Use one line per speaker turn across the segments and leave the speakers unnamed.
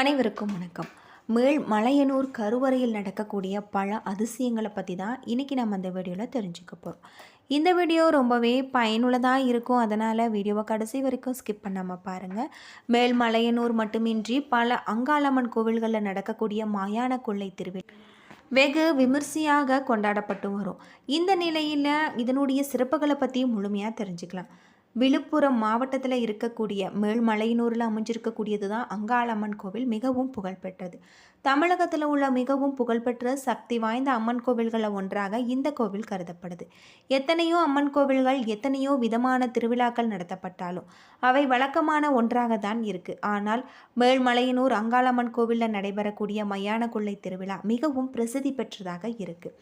அனைவருக்கும் வணக்கம். மேல் மலையனூர் கருவறையில் நடக்கக்கூடிய பல அதிசயங்களை பற்றி தான் இன்றைக்கி நம்ம அந்த வீடியோவில் தெரிஞ்சுக்க போகிறோம் இந்த வீடியோ ரொம்பவே பயனுள்ளதாக இருக்கும். அதனால் வீடியோவை கடைசி வரைக்கும் ஸ்கிப் பண்ணாமல் பாருங்கள் மேல் மலையனூர் மட்டுமின்றி பல அங்காளம்மன் கோவில்களில் நடக்கக்கூடிய மாயான கொள்ளை திருவிழா வெகு விமர்சையாக கொண்டாடப்பட்டு வரும். இந்த நிலையில் இதனுடைய சிறப்புகளை பற்றி முழுமையாக தெரிஞ்சுக்கலாம். விழுப்புரம் மாவட்டத்தில் இருக்கக்கூடிய மேல்மலையனூரில் அமைஞ்சிருக்கக்கூடியது தான் அங்காளம்மன் கோவில் மிகவும் புகழ்பெற்றது. தமிழகத்தில் உள்ள மிகவும் புகழ்பெற்ற சக்தி வாய்ந்த அம்மன் கோவில்களில் ஒன்றாக இந்த கோவில் கருதப்படுது. எத்தனையோ அம்மன் கோவில்கள் எத்தனையோ விதமான திருவிழாக்கள் நடத்தப்பட்டாலும் அவை வழக்கமான ஒன்றாக தான் இருக்குது ஆனால் மேல்மலையனூர் அங்காளம்மன் கோவிலில் நடைபெறக்கூடிய மயான கொள்ளை திருவிழா மிகவும் பிரசித்தி பெற்றதாக இருக்குது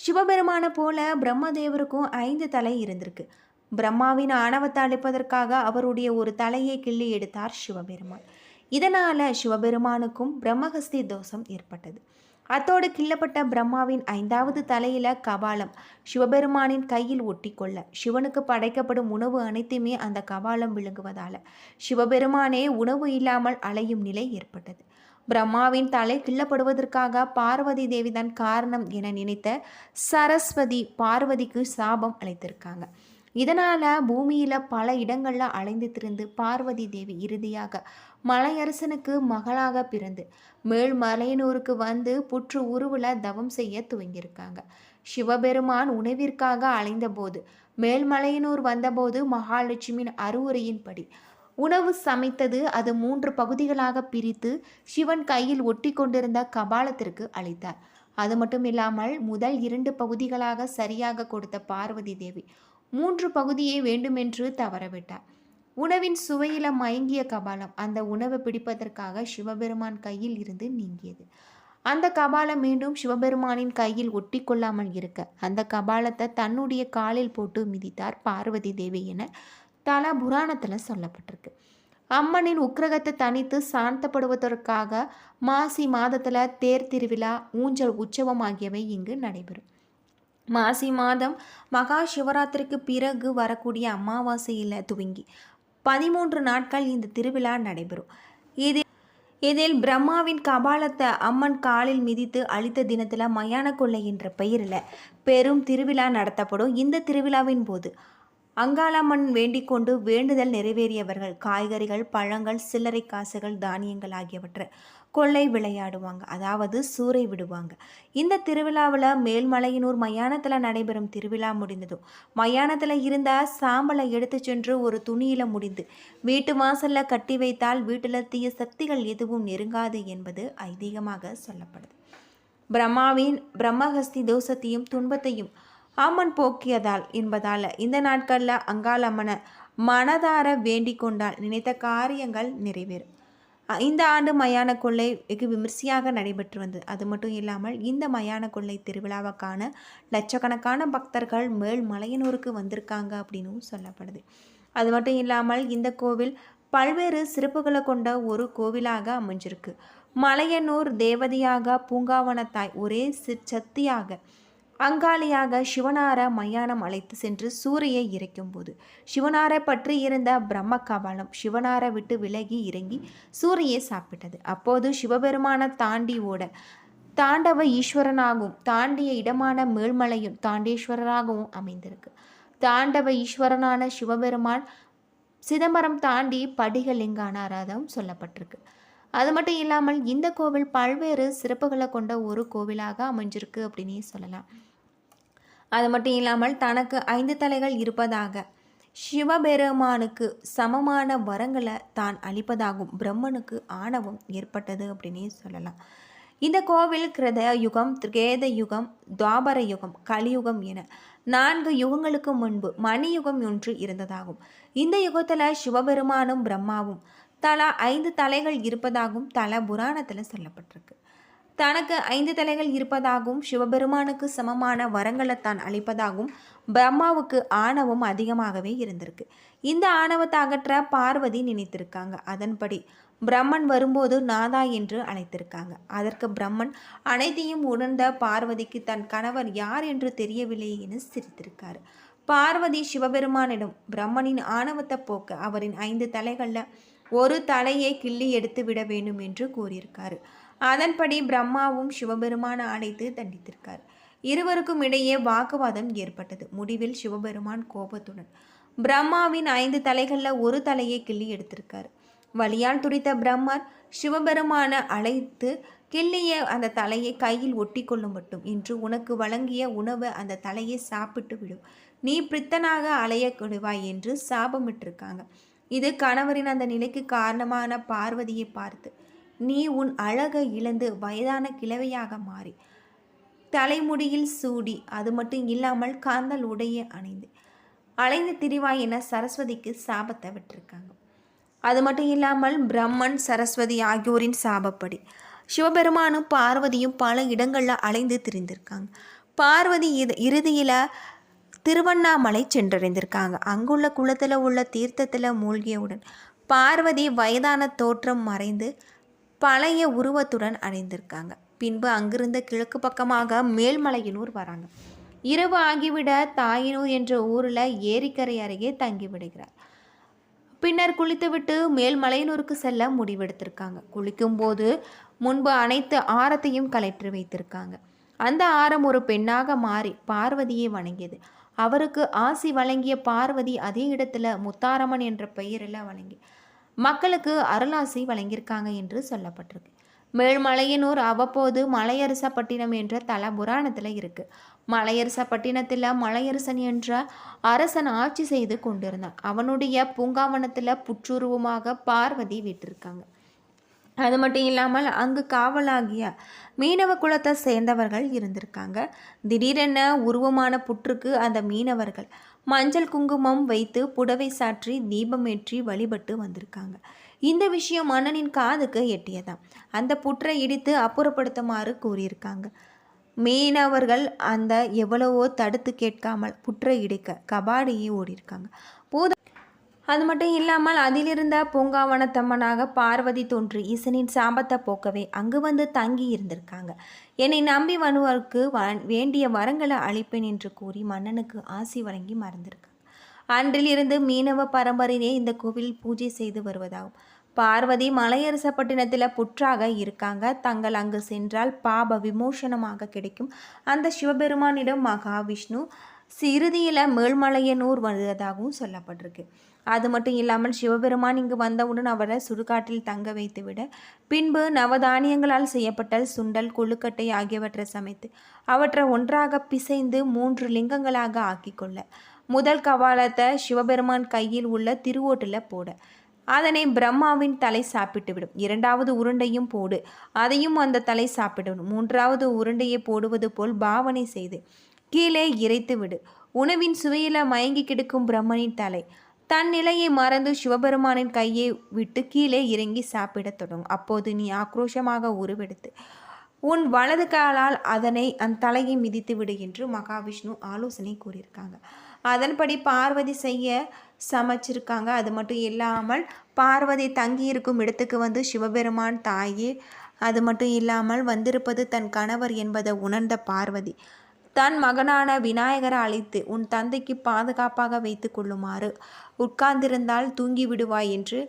சிவபெருமான போல பிரம்மதேவருக்கும் ஐந்து தலை இருந்திருக்கு. பிரம்மாவின் ஆணவத்தை அழிப்பதற்காக அவருடைய ஒரு தலையை கிள்ளி எடுத்தார் சிவபெருமான். இதனால சிவபெருமானுக்கும் பிரம்மஹஸ்தி தோஷம் ஏற்பட்டது. அத்தோடு கிள்ளப்பட்ட பிரம்மாவின் ஐந்தாவது தலையில கபாலம் சிவபெருமானின் கையில் ஒட்டி கொள்ள சிவனுக்கு படைக்கப்படும் உணவு அனைத்துமே அந்த கபாலம் விழுங்குவதால சிவபெருமானே உணவு இல்லாமல் அலையும் நிலை ஏற்பட்டது. பிரம்மாவின் தலை கிள்ளப்படுவதற்காக பார்வதி தேவிதான் காரணம் என நினைத்த சரஸ்வதி பார்வதிக்கு சாபம் அளித்திருக்காங்க. இதனால் பூமியில் பல இடங்களில் அலைந்து திரிந்து பார்வதி தேவி இறுதியாக மலையரசனுக்கு மகளாக பிறந்து மேல்மலையனூருக்கு வந்து புற்று உருவில் தவம் செய்ய துவங்கியிருக்காங்க. சிவபெருமான் உணவிற்காக அலைந்தபோது மேல்மலையனூர் வந்தபோது மகாலட்சுமியின் அறிவுரையின்படி உணவு சமைத்தது அது மூன்று பகுதிகளாக பிரித்து சிவன் கையில் ஒட்டி கொண்டிருந்த கபாலத்திற்கு அளித்தார். அது மட்டும் இல்லாமல் முதல் இரண்டு பகுதிகளாக சரியாக கொடுத்த பார்வதி தேவி மூன்று பகுதியை வேண்டுமென்று தவறவிட்டார். உணவின் சுவையில மயங்கிய கபாலம் அந்த உணவை பிடிப்பதற்காக சிவபெருமான் கையில் இருந்து நீங்கியது. அந்த கபாலம் மீண்டும் சிவபெருமானின் கையில் ஒட்டி கொள்ளாமல் இருக்க அந்த கபாலத்தை தன்னுடைய காலில் போட்டு மிதித்தார் பார்வதி தேவி என தல புராணத்தில் சொல்லப்பட்டிருக்கு. அம்மனின் உக்கிரகத்தை தனித்து சாந்தப்படுவதற்காக மாசி மாதத்தில் தேர் திருவிழா ஊஞ்சல் உற்சவம் ஆகியவை இங்கு நடைபெறும். மாசி மாதம் மகா சிவராத்திரிக்கு பிறகு வரக்கூடிய அமாவாசையில் துவங்கி பதிமூன்று நாட்கள் இந்த திருவிழா நடைபெறும். இதில் இதில் பிரம்மாவின் கபாலத்தை அம்மன் காலில் மிதித்து அழித்த தினத்தில் மயான கொள்ளை என்ற பெயரில் பெரும் திருவிழா நடத்தப்படும். இந்த திருவிழாவின் போது அங்காளம்மன் வேண்டிக் கொண்டு வேண்டுதல் நிறைவேறியவர்கள் காய்கறிகள் பழங்கள் சில்லறை காசுகள் தானியங்கள் ஆகியவற்றை கொள்ளை விளையாடுவாங்க. அதாவது சூறை விடுவாங்க. இந்த திருவிழாவில் மேல்மலையனூர் மயானத்தில் நடைபெறும் திருவிழா முடிந்ததும் மயானத்தில் இருந்த சாம்பலை எடுத்து சென்று ஒரு துணியில் முடிந்து வீட்டு வாசலில் கட்டி வைத்தால் வீட்டில் தீய சக்திகள் எதுவும் நெருங்காது என்பது ஐதீகமாக சொல்லப்படுது. பிரம்மாவின் பிரம்மஹஸ்தி தோஷத்தையும் துன்பத்தையும் அம்மன் போக்கியதால் என்பதால் இந்த நாட்களில் அங்காளம்மனை மனதார வேண்டிக் கொண்டால் நினைத்த காரியங்கள் நிறைவேறும். இந்த ஆண்டு மயான கொள்ளை வெகு விமர்சையாக நடைபெற்று வந்தது. அது மட்டும் இல்லாமல் இந்த மயான கொள்ளை திருவிழாவுக்கான லட்சக்கணக்கான பக்தர்கள் மேல் மலையனூருக்கு வந்திருக்காங்க அப்படின்னும் சொல்லப்படுது. அது மட்டும் இல்லாமல் இந்த கோவில் பல்வேறு சிறப்புகளை கொண்ட ஒரு கோவிலாக அமைஞ்சிருக்கு. மலையனூர் தேவதையாக பூங்காவனத்தாய் ஒரே சக்தியாக அங்காளியாக சிவனார மயானம் அழைத்து சென்று சூரியை இறைக்கும் போது சிவனாரை பற்றி இருந்த பிரம்ம கபாலம் சிவனாரை விட்டு விலகி இறங்கி சூரியை சாப்பிட்டது. அப்போது சிவபெருமான தாண்டி ஓட தாண்டவ ஈஸ்வரனாகவும் தாண்டிய இடமான மேல்மலையும் தாண்டேஸ்வரராகவும் அமைந்திருக்கு. தாண்டவ ஈஸ்வரனான சிவபெருமான் சிதம்பரம் தாண்டி படிகலிங்கானாராகவும் சொல்லப்பட்டிருக்கு. அது மட்டும் இல்லாமல் இந்த கோவில் பல்வேறு சிறப்புகளை கொண்ட ஒரு கோவிலாக அமைஞ்சிருக்கு அப்படின்னே சொல்லலாம். அது மட்டும் இல்லாமல் தனக்கு ஐந்து தலைகள் இருப்பதாக சிவபெருமானுக்கு சமமான வரங்களை தான் அளிப்பதாகவும் பிரம்மனுக்கு ஆணவம் ஏற்பட்டது அப்படின்னே சொல்லலாம். இந்த கோவில் கிருத யுகம் திரேத யுகம் துவாபர யுகம் கலியுகம் என நான்கு யுகங்களுக்கு முன்பு மணியுகம் ஒன்று இருந்ததாகும். இந்த யுகத்தில் சிவபெருமானும் பிரம்மாவும் தலா ஐந்து தலைகள் இருப்பதாகவும் தல புராணத்தில் சொல்லப்பட்டிருக்கு. தனக்கு ஐந்து தலைகள் இருப்பதாகவும் சிவபெருமானுக்கு சமமான வரங்களை தான் அளிப்பதாகவும் பிரம்மாவுக்கு ஆணவம் அதிகமாகவே இருந்திருக்கு. இந்த ஆணவத்தை அகற்ற பார்வதி நினைத்திருக்காங்க. அதன்படி பிரம்மன் வரும்போது நாதா என்று அழைத்திருக்காங்க. அதற்கு பிரம்மன் அனைத்தையும் உணர்ந்த பார்வதிக்கு தன் கணவர் யார் என்று தெரியவில்லை என சிரித்திருக்காரு. பார்வதி சிவபெருமானிடம் பிரம்மனின் ஆணவத்தை போக்க அவரின் ஐந்து தலைகளில் ஒரு தலையை கிள்ளி எடுத்து விட வேண்டும் என்று கூறியிருக்கார். அதன்படி பிரம்மாவும் சிவபெருமான அழைத்து தண்டித்திருக்கார். இருவருக்கும் இடையே வாக்குவாதம் ஏற்பட்டது. முடிவில் சிவபெருமான் கோபத்துடன் பிரம்மாவின் ஐந்து தலைகளில் ஒரு தலையை கிள்ளி எடுத்திருக்கார். வலியால் துடித்த பிரம்மர் சிவபெருமான அழைத்து கிள்ளிய அந்த தலையை கையில் ஒட்டி கொள்ளும் மட்டும் இன்று உனக்கு வழங்கிய உணவு அந்த தலையை சாப்பிட்டு விடும். நீ பிரித்தனாக அலைய என்று சாபமிட்டிருக்காங்க. இது கணவரின் அந்த நிலைக்கு காரணமான பார்வதியை பார்த்து நீ உன் அழகை இழந்து வயதான கிழவையாக மாறி தலைமுடியில் சூடி அது மட்டும் இல்லாமல் காந்தல் உடைய அணிந்து அலைந்து திரிவாய் என சரஸ்வதிக்கு சாபத்தை விட்டிருக்காங்க. அது மட்டும் இல்லாமல் பிரம்மன் சரஸ்வதி ஆகியோரின் சாபப்படி சிவபெருமானும் பார்வதியும் பல இடங்களில் அலைந்து திரிந்திருக்காங்க. பார்வதி இது இறுதியில் திருவண்ணாமலை சென்றடைந்திருக்காங்க. அங்குள்ள குளத்தில் உள்ள தீர்த்தத்தில் மூழ்கியவுடன் பார்வதி வயதான தோற்றம் மறைந்து பழைய உருவத்துடன் அடைந்திருக்காங்க. பின்பு அங்கிருந்த கிழக்கு பக்கமாக மேல்மலையனூர் வராங்க. இரவு ஆகிவிட தாயினூர் என்ற ஊரில் ஏரிக்கரை அருகே தங்கிவிடுகிறார் பின்னர் குளித்துவிட்டு மேல்மலையனூருக்கு செல்ல முடிவெடுத்திருக்காங்க. குளிக்கும்போது முன்பு அனைத்து ஆரத்தையும் கலற்றி வைத்திருக்காங்க. அந்த ஆரம் ஒரு பெண்ணாக மாறி பார்வதியை வணங்கியது. அவருக்கு ஆசி வழங்கிய பார்வதி அதே இடத்துல முத்தாரம்மன் என்ற பெயரில் வழங்கி மக்களுக்கு அருளாசி வழங்கியிருக்காங்க என்று சொல்லப்பட்டிருக்கு. மேல்மலையனூர் அவ்வப்போது மலையரசப்பட்டினம் என்ற தல புராணத்தில் இருக்குது மலையரசப்பட்டினத்தில் மலையரசன் என்ற அரசன் ஆட்சி செய்து கொண்டிருந்தான். அவனுடைய பூங்காவனத்தில் புற்றுருவமாக பார்வதி விட்டிருக்காங்க. அது மட்டும் இல்லாமல் அங்கு காவலாகிய மீனவ குலத்தை சேர்ந்தவர்கள் இருந்திருக்காங்க. திடீரென உருவமான புற்றுக்கு அந்த மீனவர்கள் மஞ்சள் குங்குமம் வைத்து புடவை சாற்றி தீபமேற்றி வழிபட்டு வந்திருக்காங்க. இந்த விஷயம் மன்னனின் காதுக்கு எட்டியதாம். அந்த புற்றை இடித்து அப்புறப்படுத்துமாறு கூறியிருக்காங்க. மீனவர்கள் அந்த எவ்வளவோ தடுத்து கேட்காமல் புற்றை இடிக்க கபாடியை ஓடியிருக்காங்க. அது மட்டும் இல்லாமல் அதிலிருந்த பூங்காவனத்தம்மனாக பார்வதி தோன்றி ஈசனின் சாபத்தை போக்கவே அங்கு வந்து தங்கி இருந்திருக்காங்க. என்னை நம்பி வனுவருக்கு வ வேண்டிய வரங்களை அளிப்பேன் என்று கூறி மன்னனுக்கு ஆசி வழங்கி மறந்திருக்காங்க. அன்றிலிருந்து மீனவ பரம்பரையே இந்த கோவில் பூஜை செய்து வருவதாகும். பார்வதி மலையரசப்பட்டினத்தில் புற்றாக இருக்காங்க. தங்கள் அங்கு சென்றால் பாப விமோசனமாக கிடைக்கும். அந்த சிவபெருமானிடம் மகாவிஷ்ணு சிறுதியில் மேல்மலையனூர் வருவதாகவும் சொல்லப்பட்டிருக்கு. அது மட்டும் இல்லாமல் சிவபெருமான் இங்கு வந்தவுடன் அவரை சுடுகாட்டில் தங்க வைத்துவிட பின்பு நவதானியங்களால் செய்யப்பட்ட சுண்டல் கொழுக்கட்டை ஆகியவற்றை சமைத்து அவற்றை ஒன்றாக பிசைந்து மூன்று லிங்கங்களாக ஆக்கிக்கொள்ள முதல் கவாலத்தை சிவபெருமான் கையில் உள்ள திருவோட்டில் போட அதனை பிரம்மாவின் தலை சாப்பிட்டு விடும் இரண்டாவது உருண்டையும் போடு அதையும் அந்த தலை சாப்பிடணும். மூன்றாவது உருண்டையை போடுவது போல் பாவனை செய்து கீழே இறைத்து விடு உணவின் சுவையில் மயங்கி கிடக்கும் பிரம்மனின் தலை தன் நிலையை மறந்து சிவபெருமானின் கையை விட்டு கீழே இறங்கி சாப்பிடத் தொடங்கும். அப்போது நீ ஆக்ரோஷமாக உருவெடுத்து உன் வலது காலால் அதனை அந்த தலையை மிதித்து விடு என்று மகாவிஷ்ணு ஆலோசனை கூறியிருக்காங்க. அதன்படி பார்வதி செய்ய சமைச்சிருக்காங்க. அது மட்டும் இல்லாமல் பார்வதி தங்கி இருக்கும் இடத்துக்கு வந்து சிவபெருமான் தாயே அது மட்டும் இல்லாமல் வந்திருப்பது தன் கணவர் என்பதை உணர்ந்த பார்வதி தன் மகனான விநாயகரை அழைத்து உன் தந்தைக்கு பாதுகாப்பாக வைத்து கொள்ளுமாறு உட்கார்ந்திருந்தால் தூங்கி விடுவாய் என்று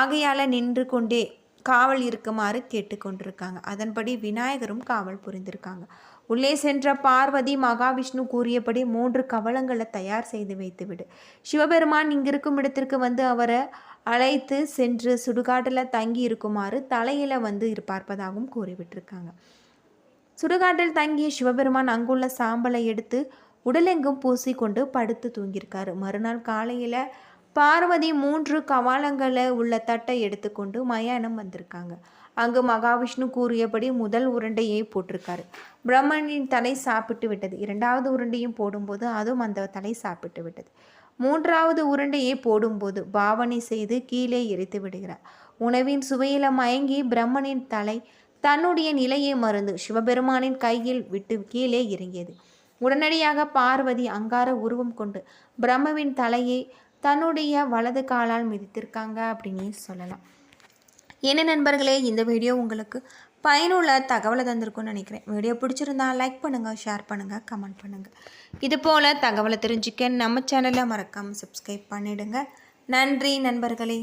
ஆகையால் நின்று கொண்டே காவல் இருக்குமாறு கேட்டுக்கொண்டிருக்காங்க அதன்படி விநாயகரும் காவல் புரிந்திருக்காங்க. உள்ளே சென்ற பார்வதி மகாவிஷ்ணு கூறியபடி மூன்று கவலங்களை தயார் செய்து வைத்துவிடு சிவபெருமான் இங்கிருக்கும் இடத்திற்கு வந்து அவரை அழைத்து சென்று சுடுகாட்டில் தங்கி இருக்குமாறு தலையில் வந்து பார்ப்பதாகவும் கூறிவிட்டிருக்காங்க. சுடுகாட்டில் தங்கிய சிவபெருமான் அங்குள்ள சாம்பலை எடுத்து உடலெங்கும் பூசிக்கொண்டு படுத்து தூங்கியிருக்காரு. மறுநாள் காலையில் பார்வதி மூன்று கவாலங்களை உள்ள தட்டை எடுத்துக்கொண்டு மயானம் வந்திருக்காங்க. அங்கு மகாவிஷ்ணு கூறியபடி முதல் உருண்டையை போட்டிருக்காரு. பிரம்மனின் தலை சாப்பிட்டு விட்டது. இரண்டாவது உருண்டையும் போடும்போது அதுவும் அந்த தலை சாப்பிட்டு விட்டது. மூன்றாவது உருண்டையை போடும்போது பாவனை செய்து கீழே எரித்து விடுகிறார். உணவின் சுவையில மயங்கி பிரம்மனின் தலை தன்னுடைய நிலையை மறந்து சிவபெருமானின் கையில் விட்டு கீழே இறங்கியது. உடனடியாக பார்வதி அங்கார உருவம் கொண்டு பிரம்மவின் தலையை தன்னுடைய வலது காலால் மிதித்திருக்காங்க அப்படின்னு சொல்லலாம். என்ன நண்பர்களே இந்த வீடியோ உங்களுக்கு பயனுள்ள தகவலை தந்திருக்கும்னு நினைக்கிறேன். வீடியோ பிடிச்சிருந்தா லைக் பண்ணுங்கள் ஷேர் பண்ணுங்கள் கமெண்ட் பண்ணுங்கள் இது போல் தகவலை தெரிஞ்சுக்க நம்ம சேனலை மறக்காமல் சப்ஸ்கிரைப் பண்ணிவிடுங்க நன்றி நண்பர்களே.